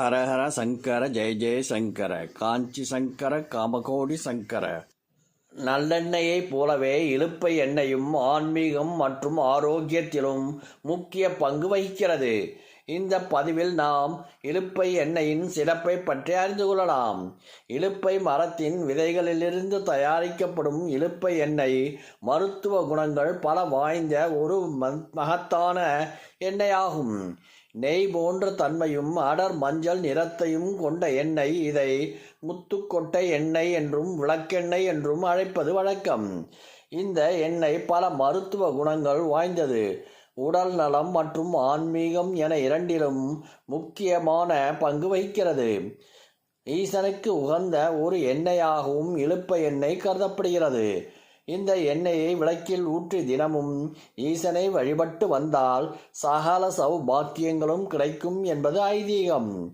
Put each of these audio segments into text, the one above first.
ஹரஹர சங்கர ஜெய ஜெய சங்கர காஞ்சி சங்கர காமகோடி சங்கர. நல்லெண்ணெயைப் போலவே இலுப்பை எண்ணெயும் ஆன்மீகம் மற்றும் ஆரோக்கியத்திலும் முக்கிய பங்கு வகிக்கிறது. இந்த பதிவில் நாம் இலுப்பை எண்ணெயின் சிறப்பை பற்றி அறிந்து கொள்ளலாம். இலுப்பை மரத்தின் விதைகளிலிருந்து தயாரிக்கப்படும் இலுப்பை எண்ணெய் மருத்துவ குணங்கள் பல வாய்ந்த ஒரு ம- மகத்தான எண்ணெயாகும். நெய் போன்ற தன்மையும் அடர் மஞ்சள் நிறத்தையும் கொண்ட எண்ணெய் இதை முத்துக்கொட்டை எண்ணெய் என்றும் விளக்கெண்ணெய் என்றும் அழைப்பது வழக்கம். இந்த எண்ணெய் பல மருத்துவ குணங்கள் வாய்ந்தது. உடல் நலம் மற்றும் ஆன்மீகம் என இரண்டிலும் முக்கியமான பங்கு வகிக்கிறது. ஈசனுக்கு உகந்த ஒரு எண்ணெயாகவும் இழுப்ப எண்ணெய் கருதப்படுகிறது. இந்த எண்ணெயை விளக்கில் ஊற்றி தினமும் ஈசனை வழிபட்டு வந்தால் சகல சௌபாக்கியங்களும் கிடைக்கும் என்பது ஐதீகம்.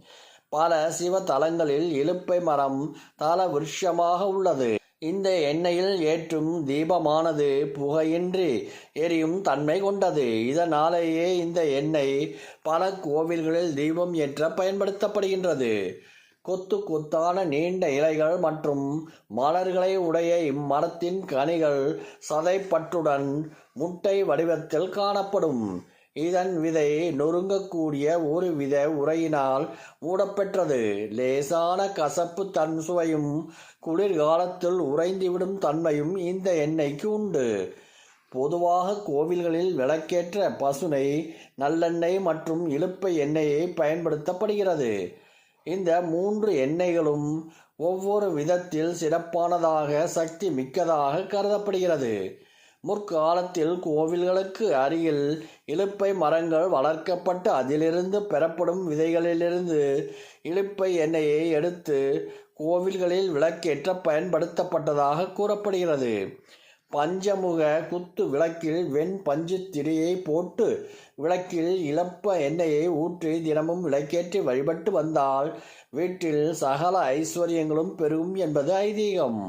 பல சிவ தலங்களில் இலுப்பை மரம் தல விருஷமாக உள்ளது. இந்த எண்ணெயில் ஏற்றும் தீபமானது புகையின்றி எரியும் தன்மை கொண்டது. இதனாலேயே இந்த எண்ணெய் பல கோவில்களில் தீபம் ஏற்ற பயன்படுத்தப்படுகின்றது. கொத்து கொத்தான நீண்ட இலைகள் மற்றும் மலர்களை உடைய இம்மரத்தின் கனிகள் சதைப்பற்றுடன் முட்டை வடிவத்தில் காணப்படும். இதன் விதை நொறுங்கக்கூடிய ஒரு வித உரையினால் மூடப்பெற்றது. லேசான கசப்பு தன் சுவையும் குளிர்காலத்தில் உறைந்துவிடும் தன்மையும் இந்த எண்ணெய்க்கு உண்டு. பொதுவாக கோவில்களில் விளக்கேற்ற பசுனை நல்லெண்ணெய் மற்றும் இழுப்பை எண்ணெயை பயன்படுத்தப்படுகிறது. இந்த மூன்று எண்ணெய்களும் ஒவ்வொரு விதத்தில் சிறப்பானதாக சக்தி மிக்கதாக கருதப்படுகிறது. முற்காலத்தில் கோவில்களுக்கு அருகில் இழுப்பை மரங்கள் வளர்க்கப்பட்டு அதிலிருந்து பெறப்படும் விதைகளிலிருந்து இலுப்பை எண்ணெயை எடுத்து கோவில்களில் விளக்கேற்ற பயன்படுத்தப்பட்டதாக கூறப்படுகிறது. பஞ்சமுக குத்து விளக்கில் வெண் பஞ்சு திரியை போட்டு விளக்கில் இழப்ப எண்ணெயை ஊற்றி தினமும் விளக்கேற்றி வழிபட்டு வந்தால் வீட்டில் சகல ஐஸ்வர்யங்களும் பெருகும் என்பது ஐதீகம்.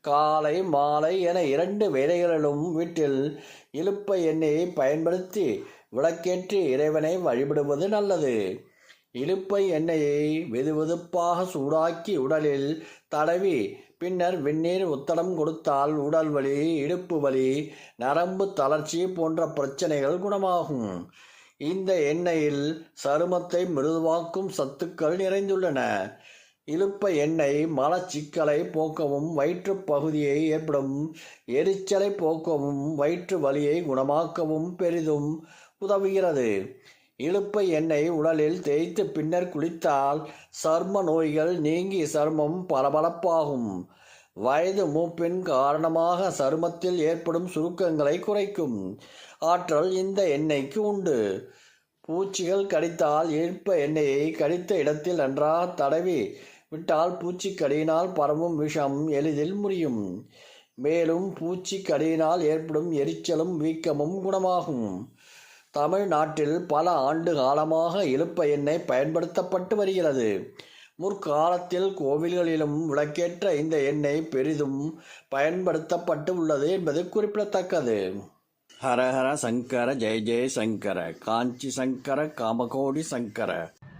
காலை மாலை என இரண்டு வேலைகளிலும் வீட்டில் இழுப்ப எண்ணெயை பயன்படுத்தி விளக்கேற்றி இறைவனை வழிபடுவது நல்லது. இழுப்பை எண்ணெயை வெதுவெதுப்பாக சூடாக்கி உடலில் தடவி பின்னர் வெந்நீர் உத்தடம் கொடுத்தால் உடல் வலி இடுப்பு வலி நரம்பு தளர்ச்சி போன்ற பிரச்சனைகள் குணமாகும். இந்த எண்ணெயில் சருமத்தை மிருதுவாக்கும் சத்துக்கள் நிறைந்துள்ளன. இழுப்ப எண்ணெய் மலச்சிக்கலை போக்கவும் வயிற்று பகுதியை ஏற்படும் எரிச்சலை போக்கவும் வயிற்று வலியை குணமாக்கவும் பெரிதும் உதவுகிறது. இழுப்பை எண்ணெய் உடலில் தேய்த்து பின்னர் குளித்தால் சர்ம நோய்கள் நீங்கி சர்மம் பளபளப்பாகும் வயது மூப்பின் காரணமாக சருமத்தில் ஏற்படும் சுருக்கங்களை குறைக்கும். ஆற்றல் இந்த எண்ணெய்க்கு உண்டு. பூச்சிகள் கடித்தால் ஈர்ப்ப எண்ணெயை கடித்த இடத்தில் நன்றாக தடவி விட்டால் பூச்சிக்கடியினால் பரவும் விஷம் எளிதில் முறியும். மேலும் பூச்சிக்கடியினால் ஏற்படும் எரிச்சலும் வீக்கமும் குணமாகும். தமிழ்நாட்டில் பல ஆண்டு காலமாக இழுப்ப எண்ணெய் பயன்படுத்தப்பட்டு வருகிறது. முற்காலத்தில் கோவில்களிலும் விளக்கேற்ற இந்த எண்ணெய் பெரிதும் பயன்படுத்தப்பட்டு உள்ளது என்பது குறிப்பிடத்தக்கது. ஹரஹர சங்கர ஜெய ஜெய சங்கர காஞ்சி சங்கர காமகோடி சங்கர